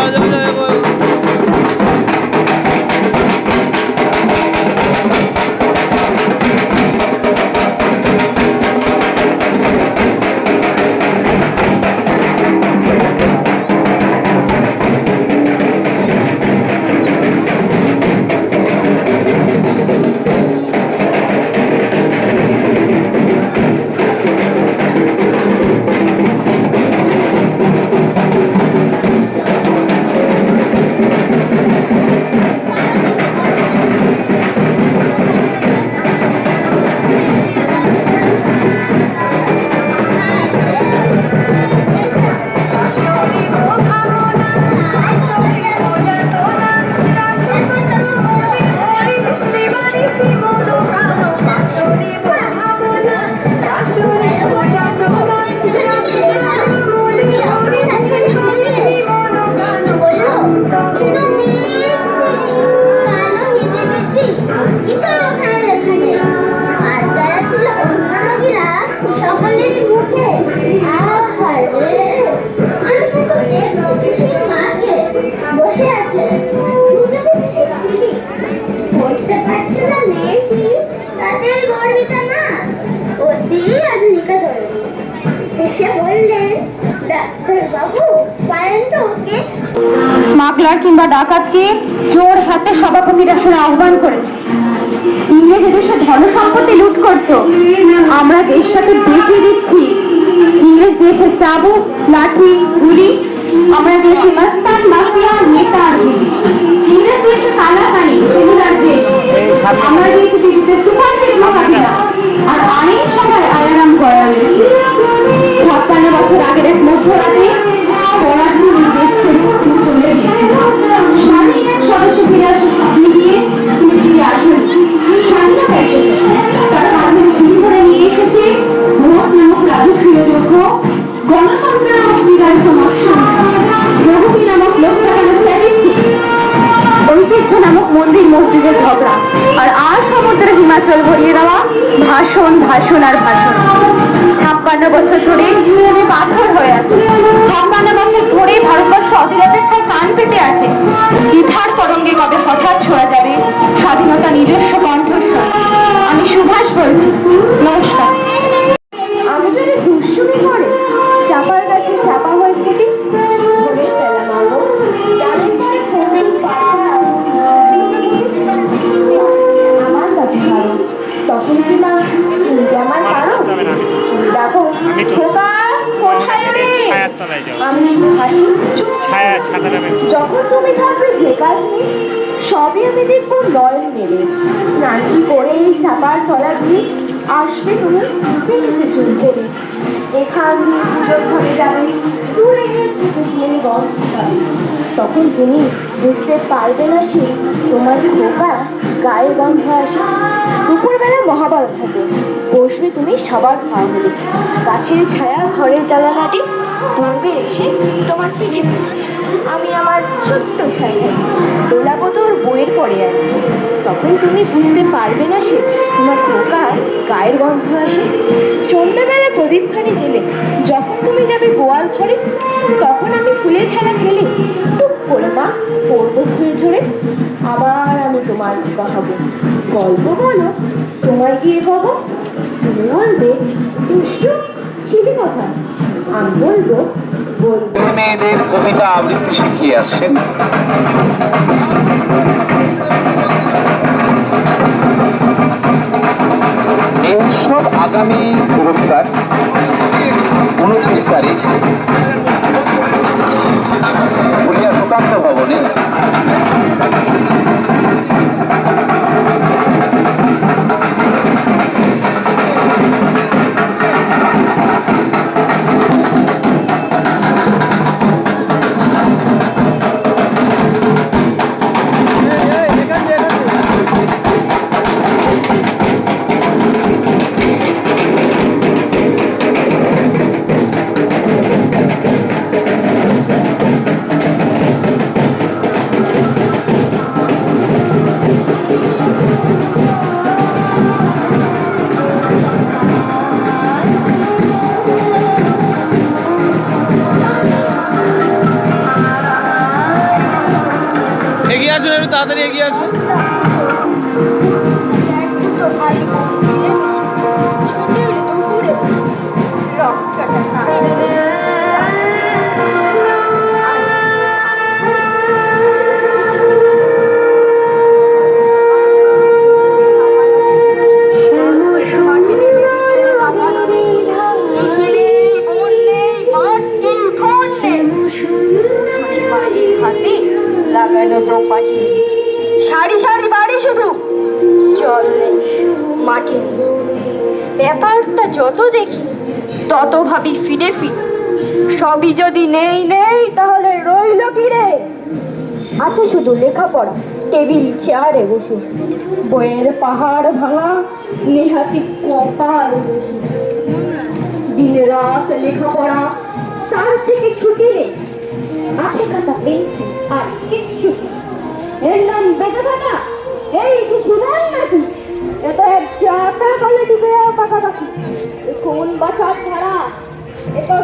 가자 smuggler কিংবা ডাকাতকে জোর হাতে সভাপতির আসনে আহ্বান করেছে। ইংরেজ দেশে ধন সম্পত্তি লুট করত। আমরা দেশটাকে বেঁচে দিচ্ছি। ইংরেজ দেশে চাবুক, লাঠি, গুলি। আমরা দিয়েছি মাস্তান মাফিয়া, নেতা নামক ঐতিহ্য নামক মন্দির, মসজিদের ঝগড়া। আর আর সমুদ্রে হিমাচল ভরিয়ে দেওয়া ভাষণ ভাষণ আর ভাষণ। ছাপ্পান্ন বছর ধরে তুমি পাথর হয়ে আছে। ছাপ্পান্ন বছর ধরে ভারতবর্ষ অধীর অপেক্ষায় কান পেতে আছে। বিধার তরঙ্গে কবে হঠাৎ ছোড়া যাবে? স্বাধীনতা নিজস্ব কণ্ঠস্বর ছায়ার যাও। আমি হাসি ছায়া ছাতা নেবে যখন তুমি থাকবে যে কাজ নেই সবই আমি দেখব নয়ন নেবে। স্নান কি করে এই চাপার তলা দিয়ে আসবে তুমি পেটেতে চুল ধরে এখান দিয়ে পুজোর ঘরে যাবে দূরে গিয়ে দিয়ে গন্ধ তখন তুমি বুঝতে পারবে না সে তোমার খোকা গায়ের গন্ধ আসে। দুপুরবেলা মহাভারত থাকে। বসবে তুমি সবার হলে গাছের ছায়া, ঘরের জানালাটি পড়বে এসে তোমার পিঠে। আমি আমার ছোট্ট ছায়া দোলাপতর বইয়ের পড়ে আছি তখন তুমি বুঝতে পারবে না সে তোমার খোকা গায়ের গন্ধ আসে। সন্ধ্যাবেলা প্রদীপখানি জেলে। যখন তুমি যাবে গোয়াল ঘরে, তখন আমি ফুলের খেলা খেলে টুক করে মা পড়ব ফুল ঝরে তোমার খোকা গল্প বলো তোমার গিয়ে হব তুমি বলবে, দুষ্টু কথা। আমি বলব বলব। মেয়েদের কবিতা আবৃত্তি শিখিয়ে আসছেন এর সব আগামী পুরস্কার উনত্রিশ তারিখ। এগিয়ে আসুন একটু তাড়াতাড়ি এগিয়ে আসুন। ব্যাপারটা যত দেখি, তত ভাবি ফিরে ফিরে। সবই যদি নেই নেই, তাহলে রইল কি রে? আছে শুধু লেখাপড়া, টেবিল, চেয়ারে বসে। বইয়ের পাহাড় ভাঙা, নেহাতি কপাল বসে। দিন রাত লেখাপড়া, তার থেকে ছুটি নেই আছে পেন্সিল, আর কিচ্ছু এর নাম বেঁচে থাকা এই কিছু নয় নাকি? এটা এক চাটা কলে ডুবে পাকাপাকি খুন বাঁচা ছাড়া এটা